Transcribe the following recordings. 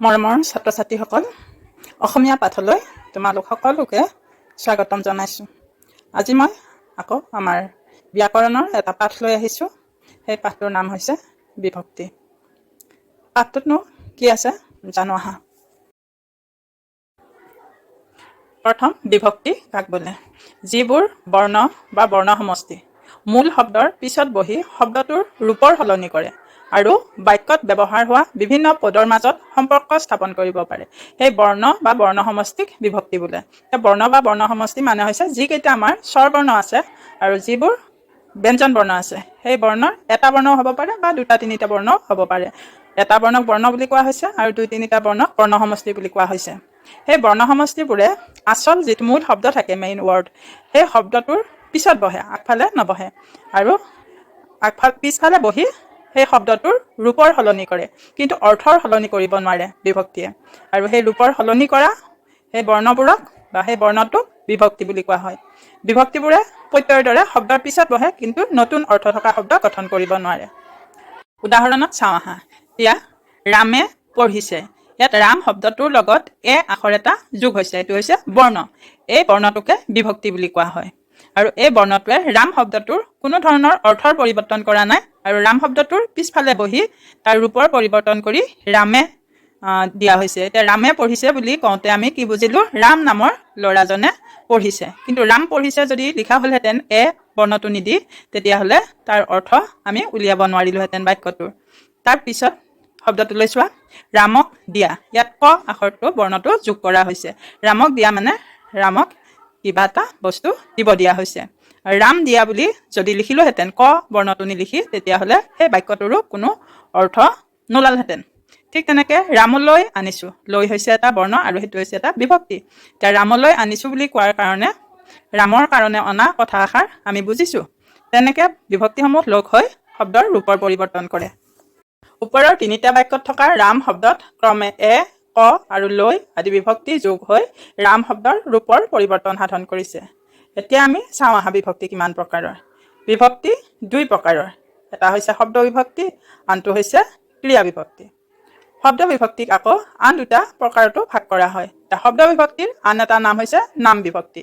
মৰমৰ ছাত্ৰ ছাত্ৰীসকল অসমীয়া পাঠলৈ তোমালোক সকলোকে স্বাগতম জনাইছোঁ। আজি মই আকৌ আমাৰ ব্যাকৰণৰ এটা পাঠ লৈ আহিছোঁ। সেই পাঠটোৰ নাম হৈছে বিভক্তি। পাঠটোতনো কি আছে জানো আহা? প্ৰথম বিভক্তি কাক বোলে? যিবোৰ বৰ্ণ বা বৰ্ণ সমষ্টি মূল শব্দৰ পিছত বহি শব্দটোৰ ৰূপৰ সলনি কৰে আৰু বাক্যত ব্যৱহাৰ হোৱা বিভিন্ন পদৰ মাজত সম্পৰ্ক স্থাপন কৰিব পাৰে। সেই বৰ্ণ বা বৰ্ণ সমষ্টিক বিভক্তি বোলে। বৰ্ণ বা বৰ্ণ সমষ্টি মানে হৈছে যিকেইটা আমাৰ স্বৰ বৰ্ণ আছে আৰু যিবোৰ ব্যঞ্জন বৰ্ণ আছে। সেই বৰ্ণৰ এটা বৰ্ণও হ'ব পাৰে বা দুটা তিনিটা বৰ্ণও হ'ব পাৰে। এটা বৰ্ণক বৰ্ণ বুলি কোৱা হৈছে আৰু দুই তিনিটা বৰ্ণক বৰ্ণ সমষ্টি বুলি কোৱা হৈছে। সেই বৰ্ণ সমষ্টিবোৰে আচল যিটো মূল শব্দ থাকে মেইন ৱৰ্ড সেই শব্দটোৰ পিছত বহে আগফালে নবহে। আৰু আগফাল পিছফালে বহি সেই শব্দটোৰ ৰূপৰ সলনি কৰে কিন্তু অৰ্থৰ সলনি কৰিব নোৱাৰে বিভক্তিয়ে। আৰু সেই ৰূপৰ সলনি কৰা সেই বৰ্ণবোৰক বা সেই বৰ্ণটোক বিভক্তি বুলি কোৱা হয়। বিভক্তিবোৰে প্ৰত্যয়ৰ দৰে শব্দৰ পিছত বহে কিন্তু নতুন অৰ্থ থকা শব্দ গঠন কৰিব নোৱাৰে। উদাহৰণত চাওঁ আহা। এতিয়া ৰামে পঢ়িছে। ইয়াত ৰাম শব্দটোৰ লগত এ আখৰ এটা যোগ হৈছে এইটো হৈছে বৰ্ণ। এই বৰ্ণটোকে বিভক্তি বুলি কোৱা হয়। আৰু এই বৰ্ণটোৱে ৰাম শব্দটোৰ কোনো ধৰণৰ অৰ্থৰ পৰিৱৰ্তন কৰা নাই আৰু ৰাম শব্দটোৰ পিছফালে বহি তাৰ ৰূপৰ পৰিৱৰ্তন কৰি ৰামে দিয়া হৈছে। এতিয়া ৰামে পঢ়িছে বুলি কওঁতে আমি কি বুজিলোঁ? ৰাম নামৰ ল'ৰাজনে পঢ়িছে। কিন্তু ৰাম পঢ়িছে যদি লিখা হ'লহেঁতেন এ বৰ্ণটো নিদি তেতিয়াহ'লে তাৰ অৰ্থ আমি উলিয়াব নোৱাৰিলোহেঁতেন বাক্যটোৰ। তাৰপিছত শব্দটোলৈ চোৱা। ৰামক দিয়া। ইয়াত ক আখৰটো বৰ্ণটো যোগ কৰা হৈছে। ৰামক দিয়া মানে ৰামক কিবা এটা বস্তু দিব দিয়া হৈছে। ৰাম দিয়া বুলি যদি লিখিলোহেঁতেন ক বৰ্ণটো নিলিখি তেতিয়াহ'লে সেই বাক্যটোৰো কোনো অৰ্থ নোলালহেঁতেন। ঠিক তেনেকে ৰামলৈ আনিছো। লৈ হৈছে এটা বৰ্ণ আৰু সেইটো হৈছে এটা বিভক্তি। এতিয়া ৰামলৈ আনিছো বুলি কোৱাৰ কাৰণে ৰামৰ কাৰণে অনা কথা এষাৰ আমি বুজিছো। তেনেকে বিভক্তিসমূহ লগ হৈ শব্দৰ ৰূপৰ পৰিৱৰ্তন কৰে। ওপৰৰ তিনিটা বাক্যত থকা ৰাম শব্দত ক্ৰমে এ ক আৰু লৈ আদি বিভক্তি যোগ হৈ ৰাম শব্দৰ ৰূপৰ পৰিৱৰ্তন সাধন কৰিছে। এতিয়া আমি চাওঁ আহা বিভক্তি কিমান প্ৰকাৰৰ। বিভক্তি দুই প্ৰকাৰৰ। এটা হৈছে শব্দ বিভক্তি আনটো হৈছে ক্ৰিয়া বিভক্তি। শব্দ বিভক্তিক আকৌ আন দুটা প্ৰকাৰতো ভাগ কৰা হয়। এতিয়া শব্দ বিভক্তিৰ আন এটা নাম হৈছে নাম বিভক্তি।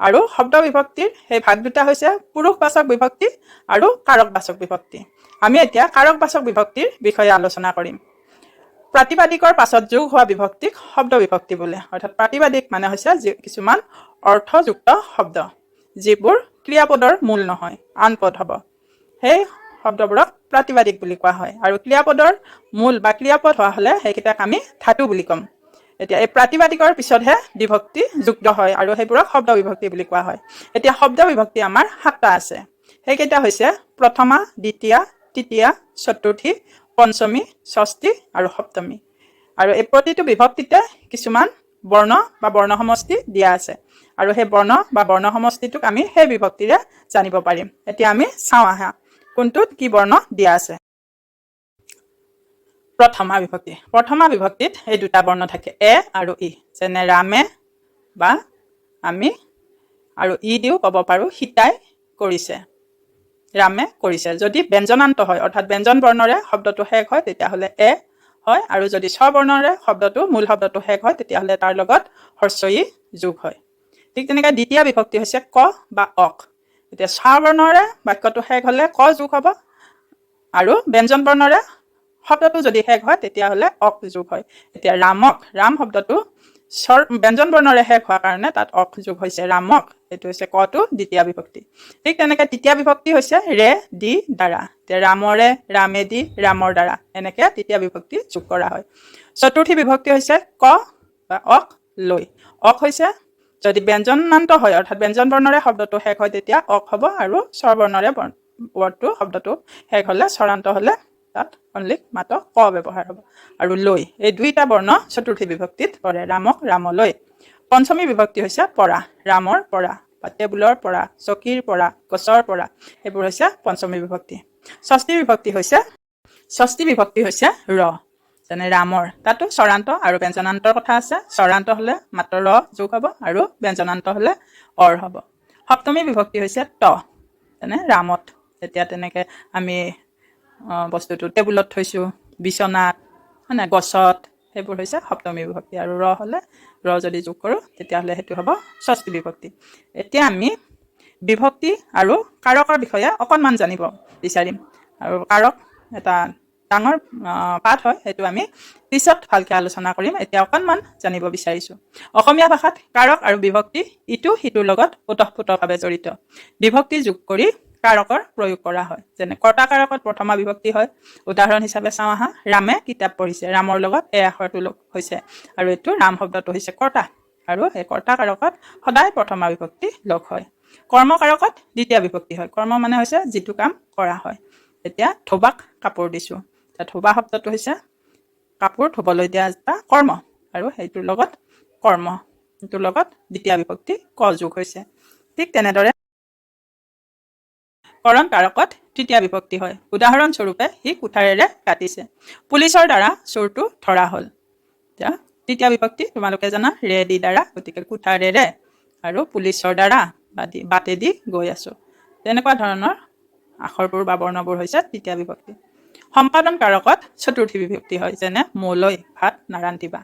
আৰু শব্দ বিভক্তিৰ সেই ভাগ দুটা হৈছে পুৰুষবাচক বিভক্তি আৰু কাৰকবাচক বিভক্তি। আমি এতিয়া কাৰকবাচক বিভক্তিৰ বিষয়ে আলোচনা কৰিম। প্ৰাতিবাদিকৰ পাছত যোগ হোৱা বিভক্তিক শব্দ বিভক্তি বোলে। অৰ্থাৎ প্ৰাতিবাদিক মানে হৈছে কিছুমান অৰ্থযুক্ত শব্দ যিবোৰ ক্ৰিয়াপদৰ মূল নহয় আন পদ হ'ব। সেই শব্দবোৰক প্ৰাতিবাদিক বুলি কোৱা হয়। আৰু ক্ৰিয়াপদৰ মূল বা ক্ৰিয়াপদ হোৱা হ'লে সেইকেইটাক আমি ধাতু বুলি ক'ম। এতিয়া এই প্ৰাতিবাদিকৰ পিছতহে বিভক্তি যুক্ত হয় আৰু সেইবোৰক শব্দ বিভক্তি বুলি কোৱা হয়। এতিয়া শব্দ বিভক্তি আমাৰ সাতটা আছে। সেইকেইটা হৈছে প্ৰথমা দ্বিতীয়া তৃতীয়া চতুৰ্থী পঞ্চমী ষষ্ঠী আৰু সপ্তমী। আৰু এই প্ৰতিটো বিভক্তিতে কিছুমান বৰ্ণ বা বৰ্ণ সমষ্টি দিয়া আছে। আৰু সেই বৰ্ণ বা বৰ্ণ সমষ্টিটোক আমি সেই বিভক্তিৰে জানিব পাৰিম। এতিয়া আমি চাওঁ আহা কোনটোত কি বৰ্ণ দিয়া আছে। প্ৰথমা বিভক্তি। প্ৰথমা বিভক্তিত এই দুটা বৰ্ণ থাকে এ আৰু ই। যেনে ৰামে বা আমি আৰু ই দিও ক'ব পাৰোঁ সীতাই কৰিছে। ৰামে কৰিছে। যদি ব্যঞ্জনান্ত হয় অৰ্থাৎ ব্যঞ্জন বৰ্ণৰে শব্দটো শেষ হয় তেতিয়াহ'লে এ হয় আৰু যদি স্ববৰ্ণৰে শব্দটো মূল শব্দটো শেষ হয় তেতিয়াহ'লে তাৰ লগত হৰ্ষ ই যোগ হয়। ঠিক তেনেকৈ দ্বিতীয় বিভক্তি হৈছে ক বা অক। এতিয়া স্ববৰ্ণৰে বাক্যটো শেষ হ'লে ক যোগ হ'ব আৰু ব্যঞ্জন বৰ্ণৰে শব্দটো যদি শেষ হয় তেতিয়াহ'লে অক যোগ হয়। এতিয়া ৰামক ৰাম শব্দটো স্বৰ ব্যঞ্জন বৰ্ণৰে শেষ হোৱাৰ কাৰণে তাত অক যোগ হৈছে ৰামক। এইটো হৈছে কটো, দ্বিতীয় বিভক্তি। ঠিক তেনেকৈ তৃতীয় বিভক্তি হৈছে ৰে, দি, দ্বাৰা। ৰামৰে ৰামেদি ৰামৰ দ্বাৰা। এনেকৈ তৃতীয় বিভক্তি যোগ কৰা হয়। চতুৰ্থী বিভক্তি হৈছে ক বা অক, লৈ। অক হৈছে, যদি ব্যঞ্জনান্ত হয়, অৰ্থাৎ ব্যঞ্জন বৰ্ণৰে শব্দটো শেষ হয়, তেতিয়া অক হ'ব আৰু স্বৰবৰ্ণৰে বৰ্ণ ৱৰ্ডটো শব্দটো শেষ হ'লে স্বৰান্ত হ'লে তাত অনলি মাত্ৰ ক ব্যৱহাৰ হ'ব। আৰু লৈ, এই দুইটা বৰ্ণ চতুৰ্থী বিভক্তিত পৰে, ৰামক ৰামলৈ। পঞ্চমী বিভক্তি হৈছে পৰা, ৰামৰ পৰা, বা টেবুলৰ পৰা, চকীৰ পৰা, গছৰ পৰা, এইবোৰ হৈছে পঞ্চমী বিভক্তি। ষষ্ঠী বিভক্তি হৈছে, ষষ্ঠী বিভক্তি হৈছে ৰ, যেনে ৰামৰ, তাতো স্বৰান্ত আৰু ব্যঞ্জনান্তৰ কথা আছে। স্বৰান্ত হ'লে মাত্ৰ ৰ যোগ হ'ব আৰু ব্যঞ্জনান্ত হ'লে অৰ হ'ব। সপ্তমী বিভক্তি হৈছে ত যেনে ৰামত। যেতিয়া তেনেকৈ আমি বস্তুটো টেবুলত থৈছোঁ বিচনাত মানে গছত সেইবোৰ হৈছে সপ্তমী বিভক্তি আৰু ৰ হ'লে ৰ যদি যোগ কৰোঁ তেতিয়াহ'লে সেইটো হ'ব ষষ্ঠী বিভক্তি। এতিয়া আমি বিভক্তি আৰু কাৰকৰ বিষয়ে অকণমান জানিব বিচাৰিম। আৰু কাৰক এটা ডাঙৰ পাঠ হয় সেইটো আমি পিছত ভালকৈ আলোচনা কৰিম এতিয়া অকণমান জানিব বিচাৰিছোঁ। অসমীয়া ভাষাত কাৰক আৰু বিভক্তি ইটো সিটোৰ লগত ওতঃপ্ৰোতভাৱে জড়িত। বিভক্তি যোগ কৰি কাৰকৰ প্ৰয়োগ কৰা হয়। যেনে কৰ্তা কাৰকত প্ৰথমা বিভক্তি হয়। উদাহৰণ হিচাপে চাওঁ আহা ৰামে কিতাপ পঢ়িছে। ৰামৰ লগত এই আখৰটো হৈছে। আৰু এইটো ৰাম শব্দটো হৈছে কৰ্তা। আৰু এই কৰ্তা কাৰকত সদায় প্ৰথমা বিভক্তি লগ হয়। কৰ্ম কাৰকত দ্বিতীয় বিভক্তি হয়। কৰ্ম মানে হৈছে যিটো কাম কৰা হয়। এতিয়া ধোবাক কাপোৰ দিছোঁ। ধোবা শব্দটো হৈছে কাপোৰ ধুবলৈ দিয়া এটা কৰ্ম। আৰু সেইটোৰ লগত কৰ্ম। সেইটোৰ লগত দ্বিতীয় বিভক্তি ক যোগ হৈছে। ঠিক তেনেদৰে কৰণ কাৰকত তৃতীয় বিভক্তি হয়। উদাহৰণস্বৰূপে সি কুঠাৰেৰে কাটিছে। পুলিচৰ দ্বাৰা চোৰটো ধৰা হ'ল। এতিয়া তৃতীয় বিভক্তি তোমালোকে জানা ৰে দি দ্বাৰা গতিকে কুঠাৰেৰে আৰু পুলিচৰ দ্বাৰা বা দি বাটেদি গৈ আছোঁ। তেনেকুৱা ধৰণৰ আখৰবোৰ বা বৰ্ণবোৰ হৈছে তৃতীয় বিভক্তি। সম্পাদন কাৰকত চতুৰ্থী বিভক্তি হয় যেনে মোলৈ ভাত নাৰান্ধিবা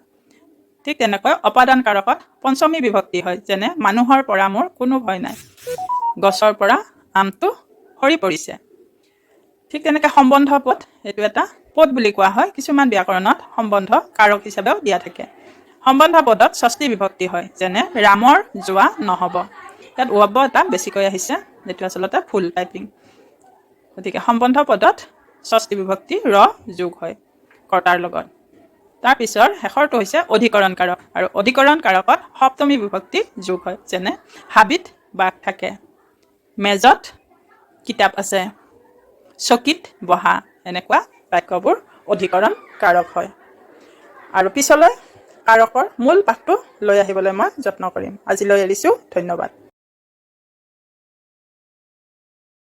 ঠিক তেনেকৈ অপাদান কাৰকত পঞ্চমী বিভক্তি হয় যেনে মানুহৰ পৰা মোৰ কোনো ভয় নাই। গছৰ পৰা আমটো সৰি পৰিছে। ঠিক তেনেকৈ সম্বন্ধ পদ এইটো এটা পদ বুলি কোৱা হয় কিছুমান ব্যাকৰণত সম্বন্ধ কাৰক হিচাপেও দিয়া থাকে। সম্বন্ধ পদত ষষ্ঠী বিভক্তি হয় যেনে ৰামৰ যোৱা নহ'ব। ইয়াত ৱব এটা বেছিকৈ আহিছে যিটো আচলতে ফুল টাইপিং। গতিকে সম্বন্ধ পদত ষষ্ঠী বিভক্তি ৰ যোগ হয় কৰ্তাৰ লগত। তাৰপিছৰ শেষৰটো হৈছে অধিকৰণ কাৰক আৰু অধিকৰণ কাৰকত সপ্তমী বিভক্তি যোগ হয় যেনে হাবিত বাঘ থাকে মেজত কিতাপ আছে। চকীত বহা এনেকুৱা বাক্যবোৰ অধিকৰণ কাৰক হয়। আৰু পিছলৈ কাৰকৰ মূল পাঠটো লৈ আহিবলৈ মই যত্ন কৰিম। আজিলৈ এৰিছোঁ। ধন্যবাদ।